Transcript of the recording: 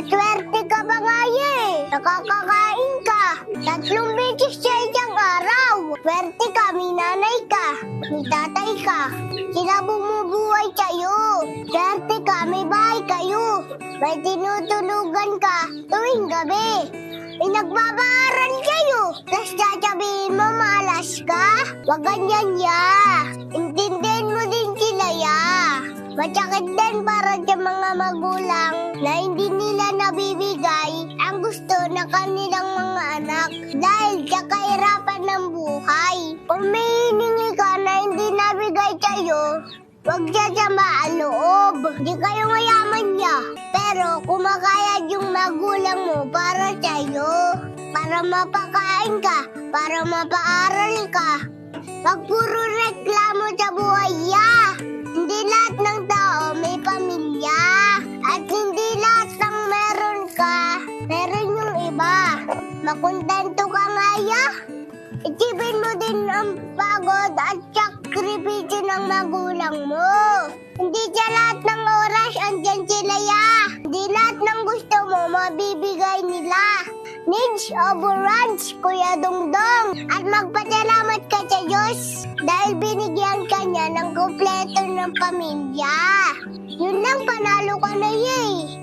Maswerte ka ba nga eh? Nakakakain ka. Tatlong beses sa isang araw. Swerte ka, may nanay ka. May tatay ka. Sila bumubuhay sa'yo. Swerte ka, may bahay kayo. May tinutulugan ka tuwing gabi. May nagpapaaral kayo. Tapos sasabihin mo malas ka? Wag ganyan ya. Intindihin mo din sila ya. Masakit din para sa mga magulang na hindi nabibigay ang gusto ng kanilang mga anak dahil sa kahirapan ng buhay. Kung may hiningi ka na hindi nabigay sa'yo, Huwag siya sa maaloob. Di kayo mayaman niya. Pero kumakaya yung magulang mo para sa'yo. Para mapakain ka. Para mapaaral ka. Wag puro reklamo iba. Makontento ka nga ya. Isipin mo din ang pagod at sakripisyo ng magulang mo. Hindi sa lahat ng oras andyan sila ya. Hindi lahat ng gusto mo mabibigay nila. Needs overruns, Kuya Dongdong. At magpasalamat ka sa Diyos dahil binigyan ka niya ng kumpleto ng pamilya. Yun lang, panalo ka na yay.